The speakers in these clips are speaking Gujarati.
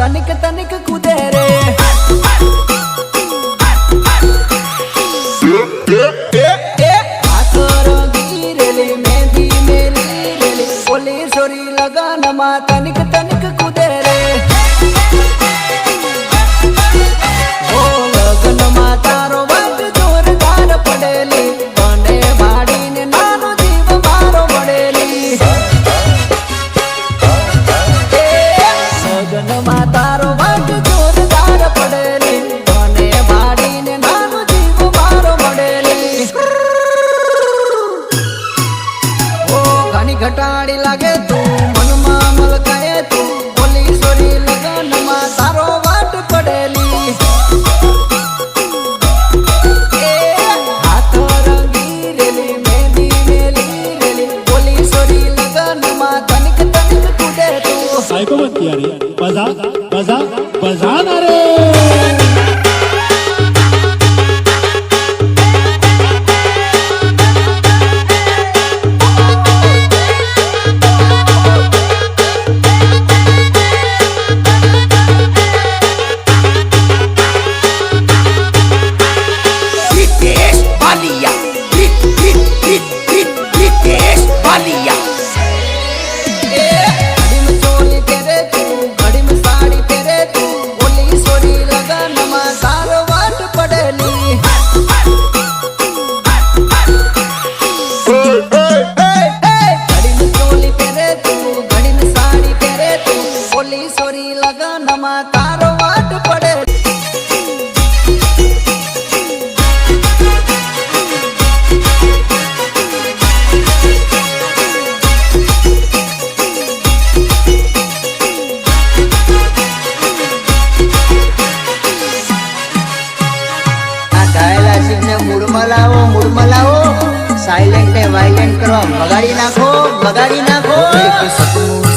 தனிக்கு தனிக்கு બગાડી નાખો બગાડી નાખો.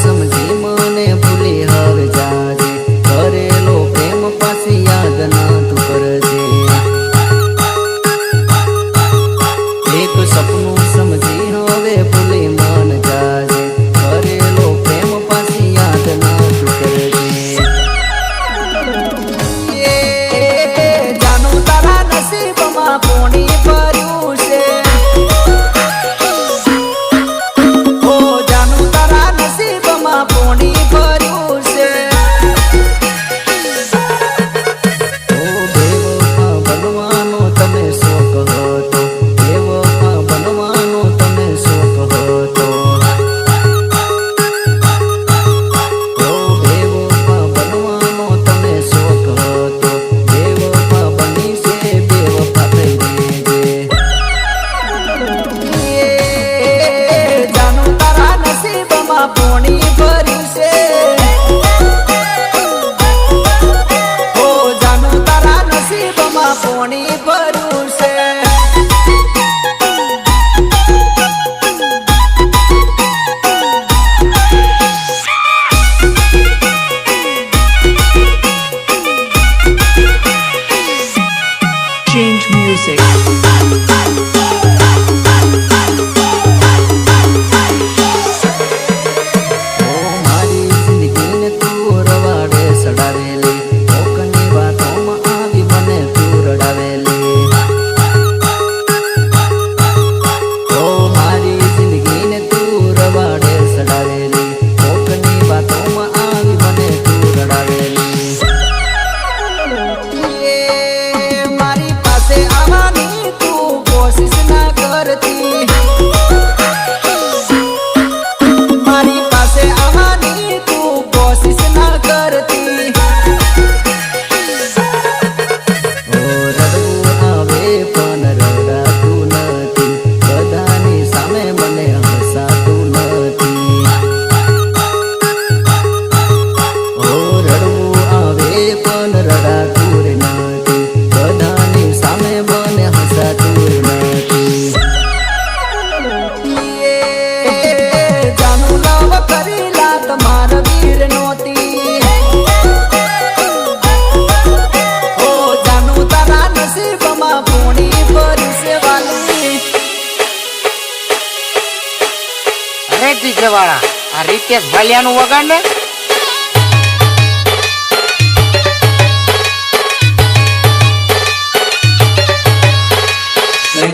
ક્ષેત્ર વાળા આ રીતેશ ભાલિયાનું વગાડ ને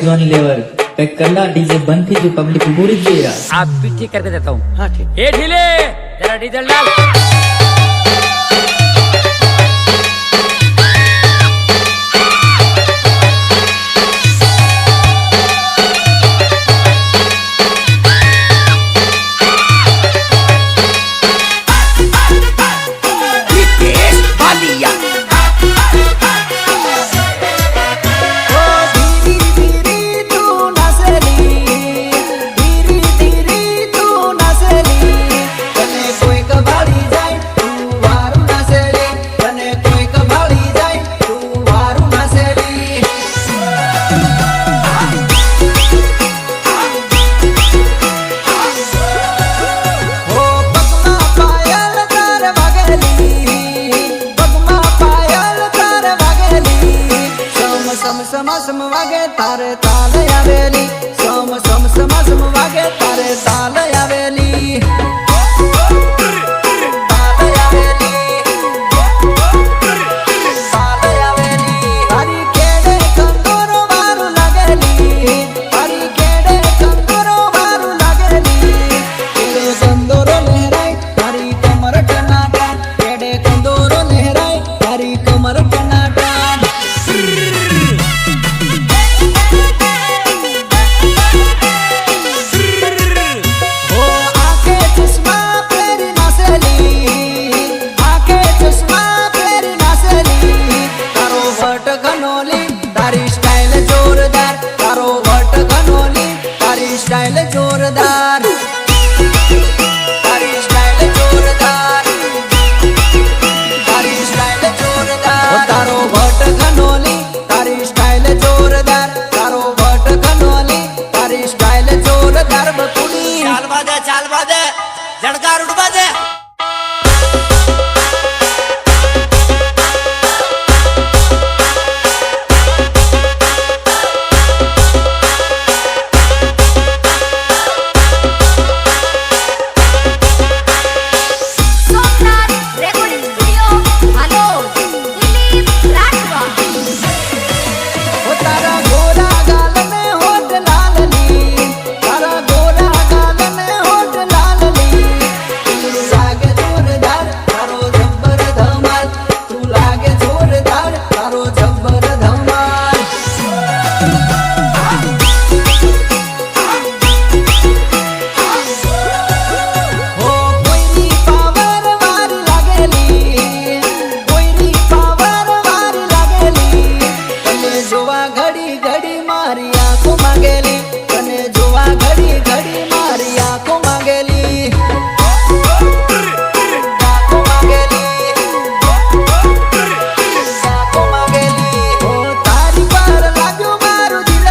जोन लेवल पे कल्ला डीजे बंद थी जो पब्लिक बुरी जी रहा आप पीछे करके देता हूँ हाँ ठीक ये ढीले तेरा डीजल डाल સમ સમા સમ વાગે તારે તાલ આવેલી. સમ સમ સમા સમ વાગે તારે તાલ મારી આંખો માંગેલી